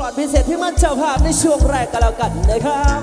ก่อนพิเศษที่มันเจ้าภาพในช่วงแรกก็แล้วกันนะครับ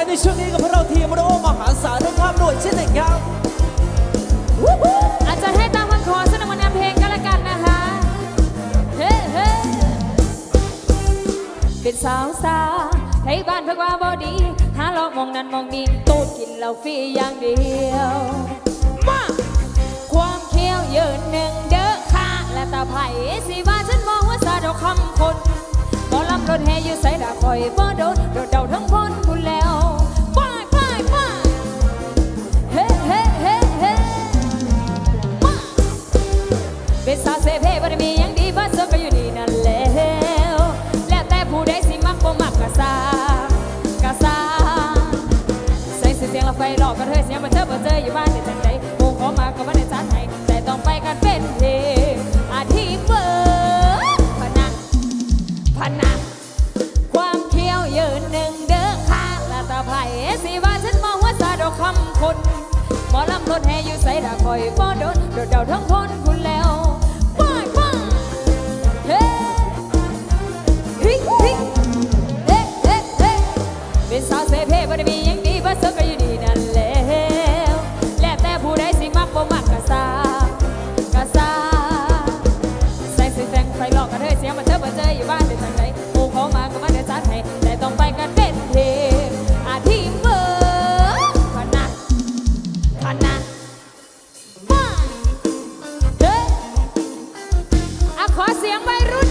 ายในช่วงนี้กับพวกเราทีมโรมหาสาลทั้งข้ามหน่วยเช่นเองครับอาจจะให้ตามวันขอสนับสนุเพลงก็แล้วกันนะคะ เฮ้เฮ้ป็นสาวสาให้บ้านเพักว่าบอดีหาลอกมองนั้นมองนี้ตูดกินเหล้าฟรีอย่างเดียวมาความเขี้ยวเยินหนึ่งเด้อค่ะและตาไผ่สีว่าฉันมองว่าสาดอกคำคนบอลำรถแห่อยู่ใส่ดาคอยบอโดนโดดเดาทั้งพ้นคุณแล้ว เป็นสาเสเพบ่ไมีหยังดีบ่สวยก็อยู่นี่นั่นแหล้ว แล้วแต่ผู้ใดสิมักบ่มักก็ซาก็ซาใส่เสียงละไฟหลอกกระเทยเสียงมาเธอบ่เจออยู่บ้านในจใจวงขอมาก็บ่ได้จัดให้แต่ต้องไปกันเป็นเพลงอาทิเบิร์ดพนังพนังความเที่ยวยืนหนึ่งเด้อค่ะลาตาไผ่สิว่าฉันมาหัวซาดอกคำคนหมอลำรถแห่อยู่ใส่ดาคอยบ่โดนโดดเดาทั้งคนคุณ ขอเสียงวัยรุ่น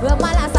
马来西亚。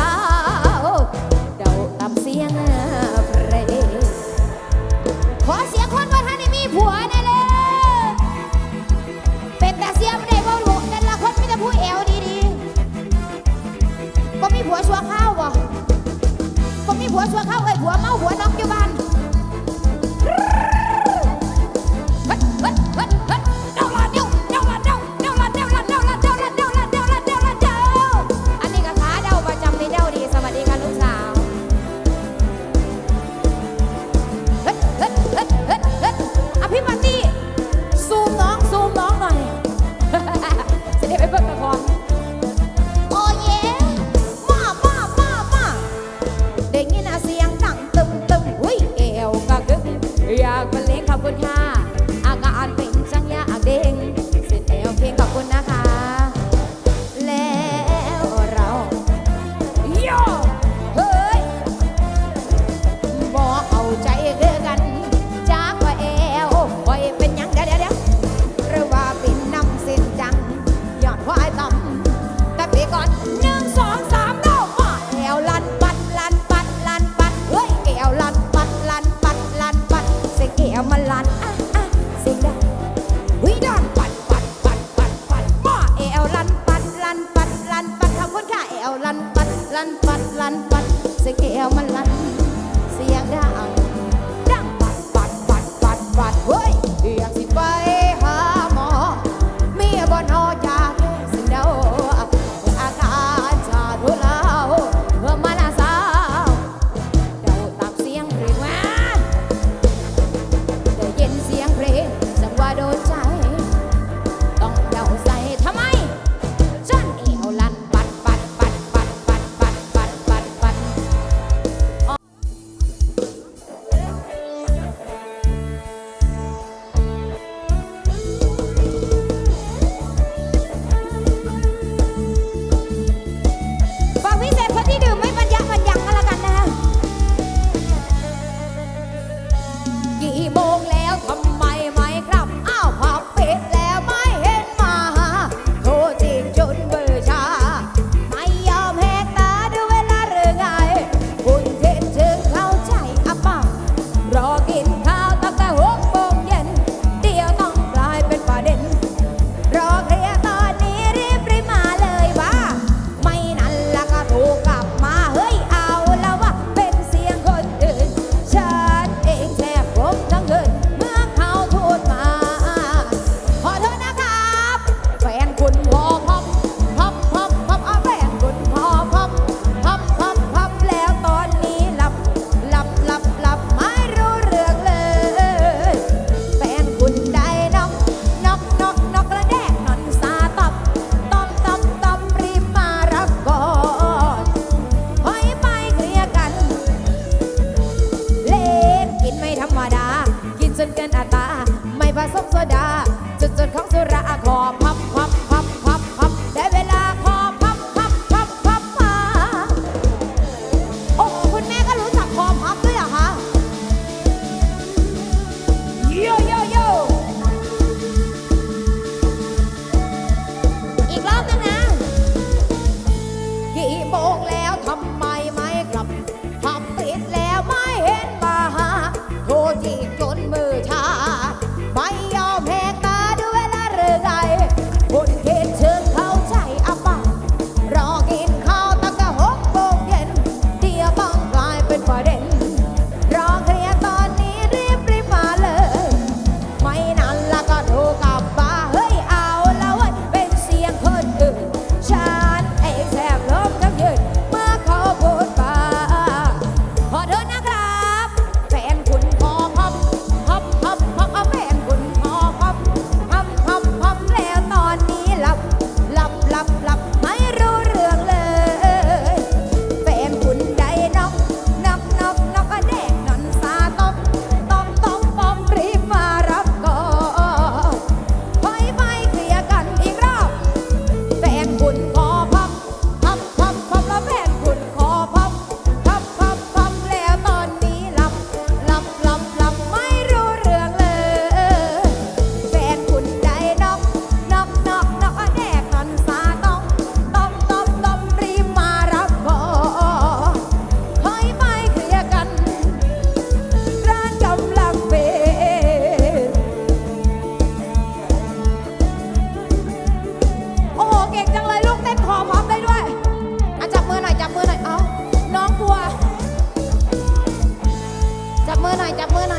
มือหน่อยจับมือหน่อย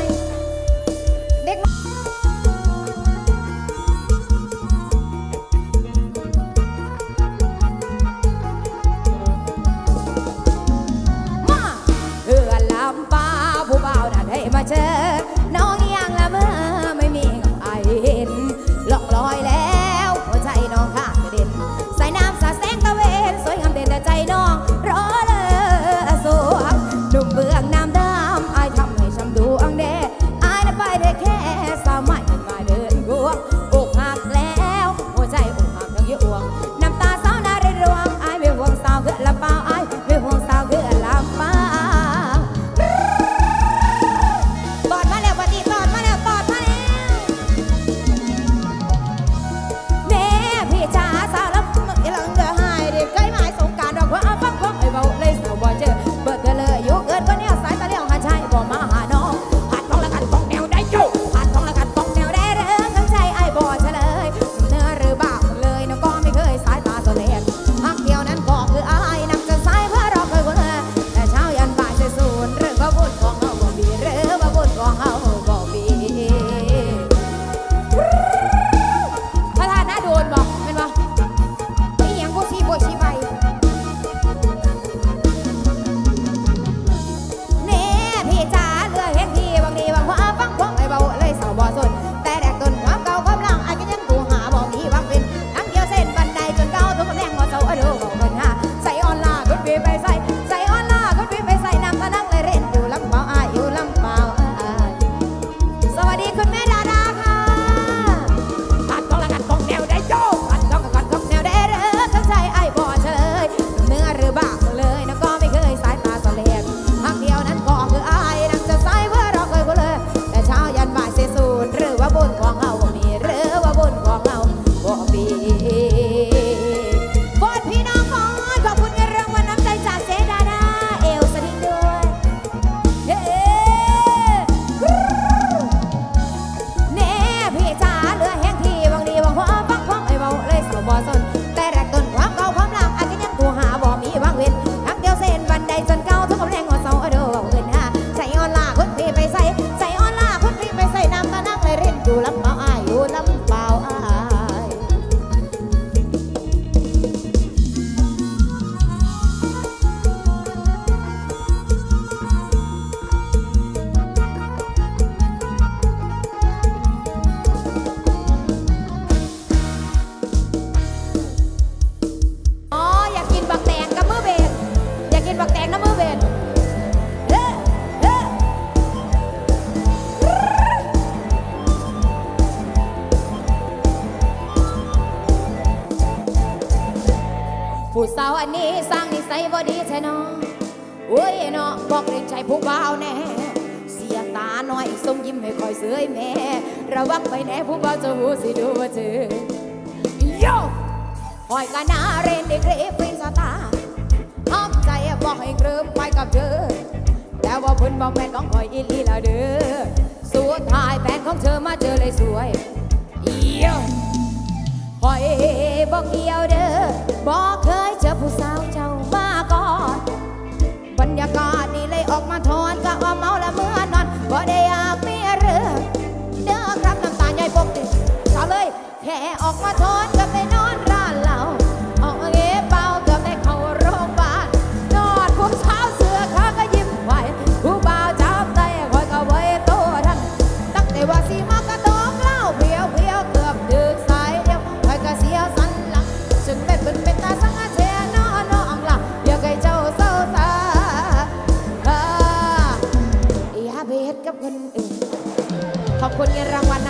ผู้บ่าวแน่ เสียตาหน่อยส่งยิ้มให้คอยเสยแม่ ระวังไปแน่ผู้บ่าวจะหูสิดูว่าเจอโย่หอยกันนาเรนในคกเรฟเป็นสตาห้อมใจบอกให้เคลิ้มไปกับเธอแต่ว่าพิ่นบอกแฟนของคอยอิลีละเด้อสุดท้ายแฟนของเธอมาเจอเลยสวยโย่ยหอยบอกเดียวเด้อบอกเคยเจอผู้สาวเจ้ามาก่อนบรรยากาศ ยออกมาทอนก็เอาเมาละเมื่อนอนบ่ได้อยากมีเรื่องเด้อครับน้ำตาใหญ่ปกติสาวเลยแค่ออกมาทอนก็ไปนอน คุณเงินรางวัล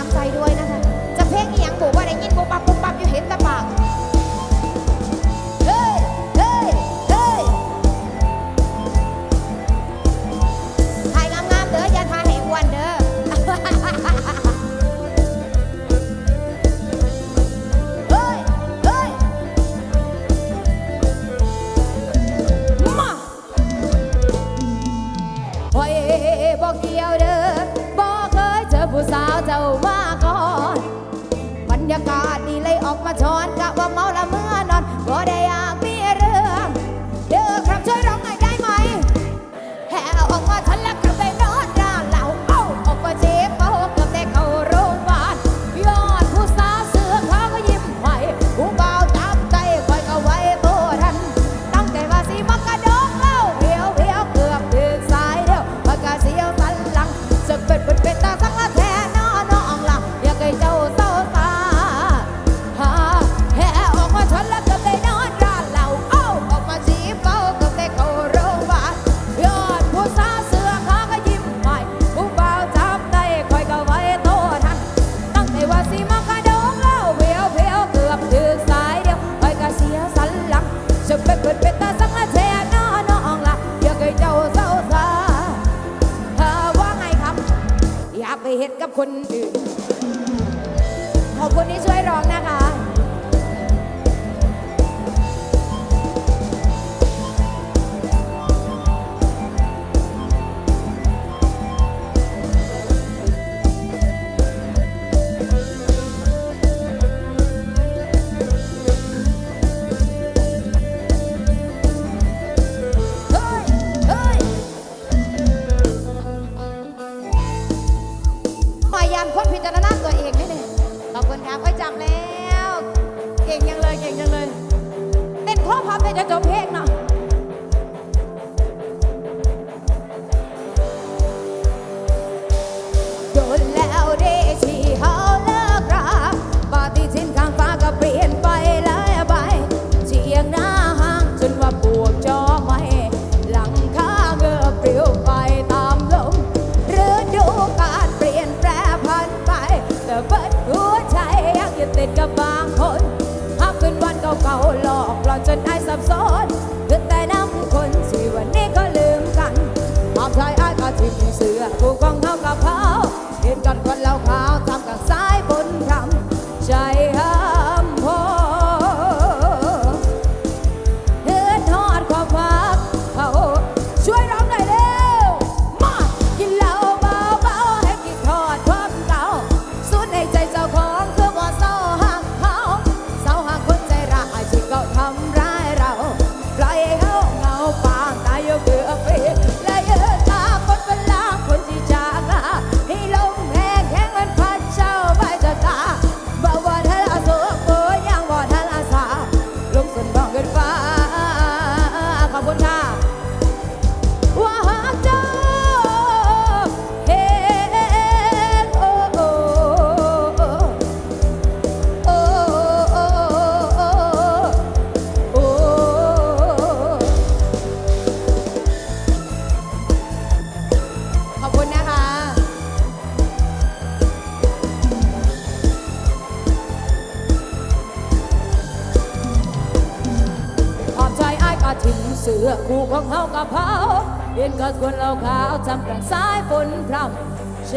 ก็ส่วนเราขาวจำกลางสายฝนพรำใจ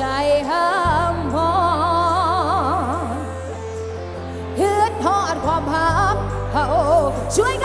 ห้ามพอเฮือดทอดความพับเขาช่วยกัน